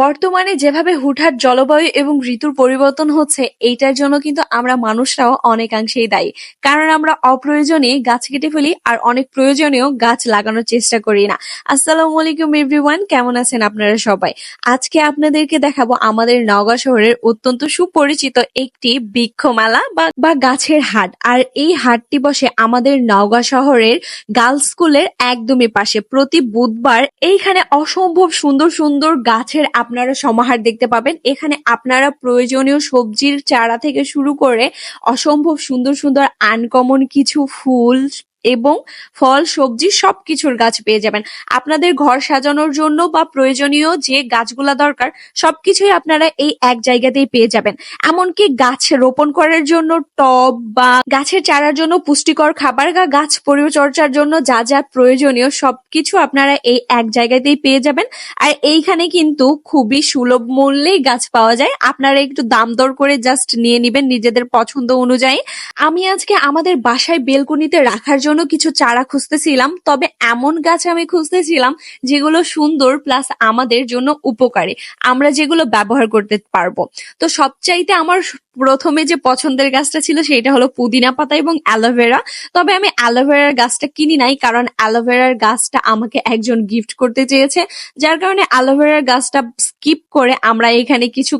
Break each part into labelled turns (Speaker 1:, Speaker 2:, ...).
Speaker 1: বর্তমানে যেভাবে হুটহাট জলবায়ু এবং ঋতুর পরিবর্তন হচ্ছে, এইটার জন্য কিন্তু আমরা মানুষরাও অনেকাংশেই দায়ী। কারণ আমরা অপ্রয়োজনে গাছ কেটে ফেলি আর অনেক প্রয়োজনীয় গাছ লাগানোর চেষ্টা করি না। আসসালামু আলাইকুম এভরিওয়ান, কেমন আছেন আপনারা সবাই? আজকে আপনাদেরকে দেখাবো আমাদের নওগাঁ শহরের অত্যন্ত সুপরিচিত একটি বৃক্ষ মেলা বা বা গাছের হাট। আর এই হাটটি বসে আমাদের নওগাঁ শহরের গার্লস স্কুলের একদমই পাশে। প্রতি বুধবার এইখানে অসম্ভব সুন্দর সুন্দর গাছের আপনারা সমাহার দেখতে পাবেন। এখানে আপনারা প্রয়োজনীয় সবজির চারা থেকে শুরু করে অসম্ভব সুন্দর সুন্দর আনকমন কিছু ফুল এবং ফল, সবজি সবকিছুর গাছ পেয়ে যাবেন। আপনাদের ঘর সাজানোর জন্য বা প্রয়োজনীয় যে গাছগুলা দরকার, সবকিছুই আপনারা এই এক জায়গাতেই পেয়ে যাবেন। এমনকি গাছ রোপণ করার জন্য টব বা গাছের চারার জন্য পুষ্টিকর খাবার বা গাছ পরিচর্যার জন্য যা যা প্রয়োজনীয় সবকিছু আপনারা এই এক জায়গাতেই পেয়ে যাবেন। আর এইখানে কিন্তু খুবই সুলভ মূল্যেই গাছ পাওয়া যায়। আপনারা একটু দাম দর করে জাস্ট নিয়ে নিবেন নিজেদের পছন্দ অনুযায়ী। আমি আজকে আমাদের বাসায় বেলকনিতে রাখার জন্য কিছু চারা খুঁজতেছিলাম, তবে এমন গাছ আমি খুঁজতেছিলাম যেগুলো সুন্দর প্লাস আমাদের জন্য উপকারী। আমরা যেগুলো ব্যবহার করতে পারব। তো সবচাইতে আমার প্রথমে যে পছন্দের গাছটা ছিল সেটা হলো পুদিনা পাতা এবং অ্যালোভেরা তবে আমি অ্যালোভেরার গাছটা কিনি নাই কারণ অ্যালোভেরার গাছটা আমাকে একজন গিফট করতে চেয়েছে। যার কারণে অ্যালোভেরার গাছটা স্কিপ করে আমরা এখানে কিছু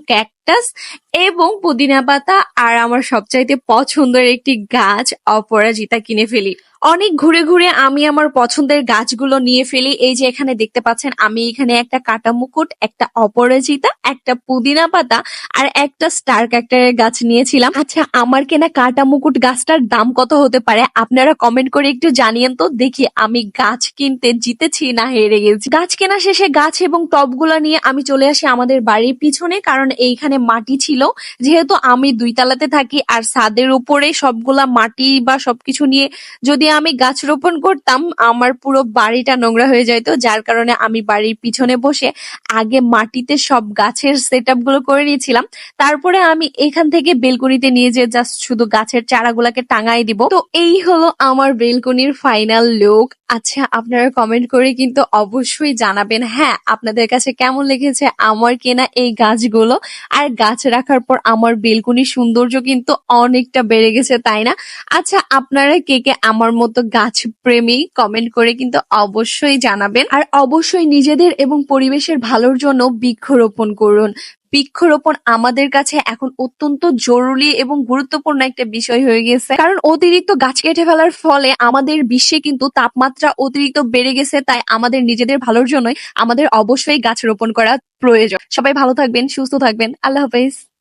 Speaker 1: ক্যাকটাস এবং পুদিনা পাতা আর আমার সবচাইতে পছন্দের একটি গাছ অপরাজিতা কিনে ফেলি। অনেক ঘুরে ঘুরে আমি আমার পছন্দের গাছগুলো নিয়ে ফেলি। এই যে এখানে দেখতে পাচ্ছেন, আমি এখানে একটা কাটা মুকুট একটা অপরাজিতা, একটা পুদিনা পাতা আর একটা স্টার ক্যাক্টারের গাছ নিয়েছিলাম। আচ্ছা আমার কেনা কাটা মুকুট গাছটার দাম কত হতে পারে? আপনারা কমেন্ট করে একটু জানিয়েন তো। দেখি, আমি গাছ কিনতে জিতেছি না হেরে গেছি। গাছ কেনা শেষে গাছ এবং টবগুলো নিয়ে আমি চলে আসি আমাদের বাড়ির পিছনে, কারণ এইখানে মাটি ছিল। যেহেতু আমি দুই তালাতে থাকি আর ছাদের উপরে সবগুলা মাটি বা সবকিছু নিয়ে যদি আমি গাছ রোপণ করতাম, আমার পুরো বাড়িটা নোংরা হয়ে যেত যার কারণে আমি বাড়ির পিছনে বসে আগে মাটিতে সব গাছের সেটগুলো করে নিয়েছিলাম। তারপরে আমি এখান থেকে বেলকনিতে নিয়ে যে জাস্ট শুধু গাছের চারাগুলাকে টাঙাই দিব। তো এই হলো আমার বেলকনির ফাইনাল লুক। আচ্ছা আপনারা কমেন্ট করে কিন্তু অবশ্যই জানাবেন হ্যাঁ আপনাদের কাছে কেমন লেগেছে আমার কেনা এই গাছগুলো? আর গাছ রাখার পর আমার বেলকুনি সৌন্দর্য কিন্তু অনেকটা বেড়ে গেছে, তাই না? আচ্ছা আপনারা কে কে আমার মতো গাছ প্রেমী কমেন্ট করে কিন্তু অবশ্যই জানাবেন। আর অবশ্যই নিজেদের এবং পরিবেশের ভালোর জন্য বৃক্ষরোপণ করুন। বৃক্ষরোপণ আমাদের কাছে এখন অত্যন্ত জরুরি এবং গুরুত্বপূর্ণ একটা বিষয় হয়ে গেছে। কারণ অতিরিক্ত গাছ কেটে ফেলার ফলে আমাদের বিশ্বে কিন্তু তাপমাত্রা অতিরিক্ত বেড়ে গেছে, তাই আমাদের নিজেদের ভালোর জন্যই আমাদের অবশ্যই গাছ রোপণ করা প্রয়োজন। সবাই ভালো থাকবেন, সুস্থ থাকবেন। আল্লাহ হাফেজ।